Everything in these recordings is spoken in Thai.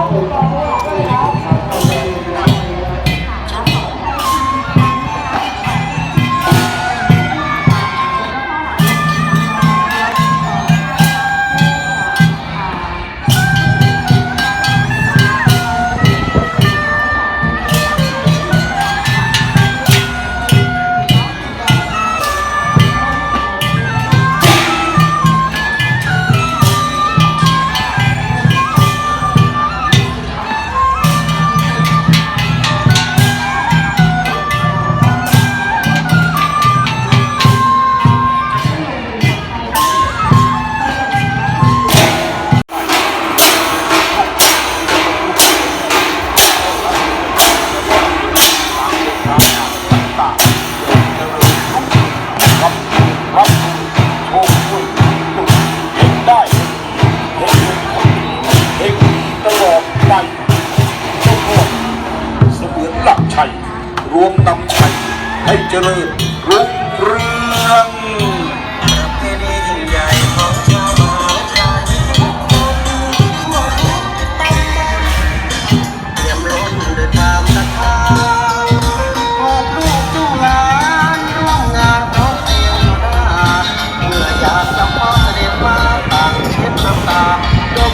好，不搞了。 ย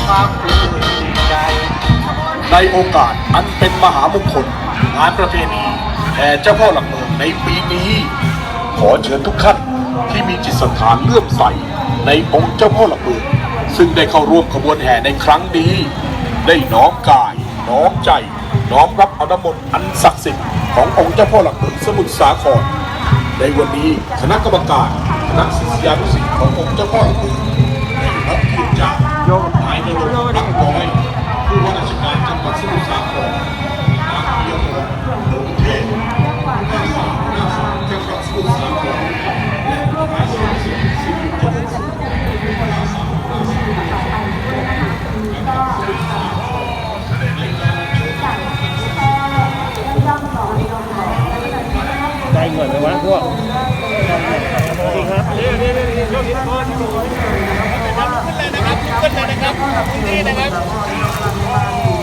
ความปลื้มใจในโอกาสอันเป็นมหามงคลงานประเพณีแห่เจ้าพ่อหลักเมือง ในปีนี้ ขอเชิญทุกท่านที่มีจิตศรัทธาเลื่อมใส ในองค์เจ้าพ่อหลักเมืองซึ่งได้เข้าร่วมขบวนแห่ในครั้งนี้ ได้น้อมกาย น้อมใจ น้อมรับเอาน้ำมนต์อันศักดิ์สิทธิ์ขององค์เจ้าพ่อหลักเมืองสมุทรสาครในวันนี้คณะกรรมการคณะศิษยานุศิษย์ขององค์เจ้าพ่อหลักเมือง ลุกขึ้นเลยนะครับลุกขึ้นเลยนะครับพื้นที่นะครับ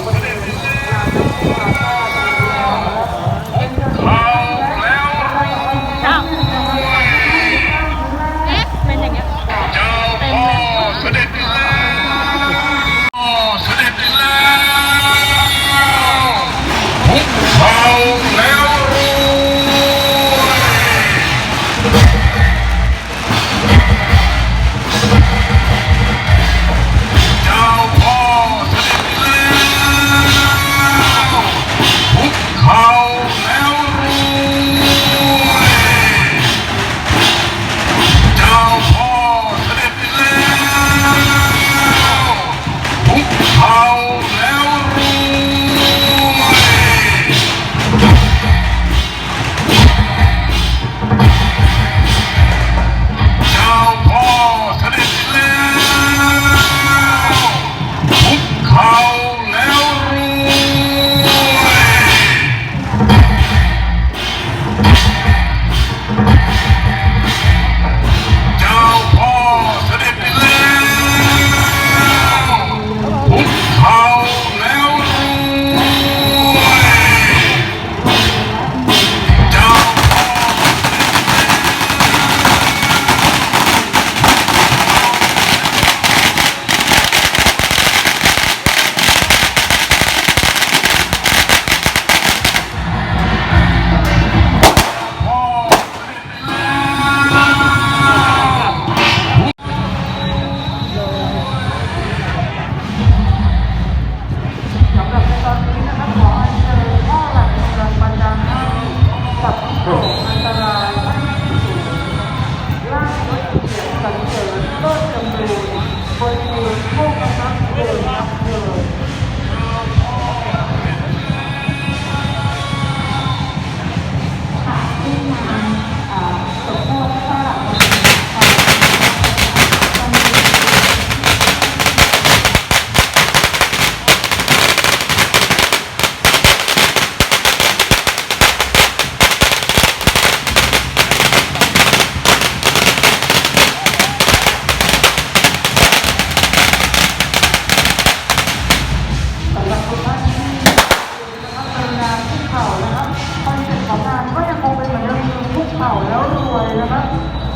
ข่าแล้วรวยนะครับ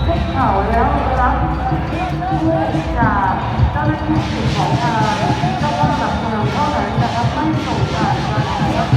คุกเข่าแล้วรับจากเจ้าหน้าที่ของทางเจ้าพ่อหลักเมืองเท่านั้นนะครับไม่ส่งผ่านการนะครับ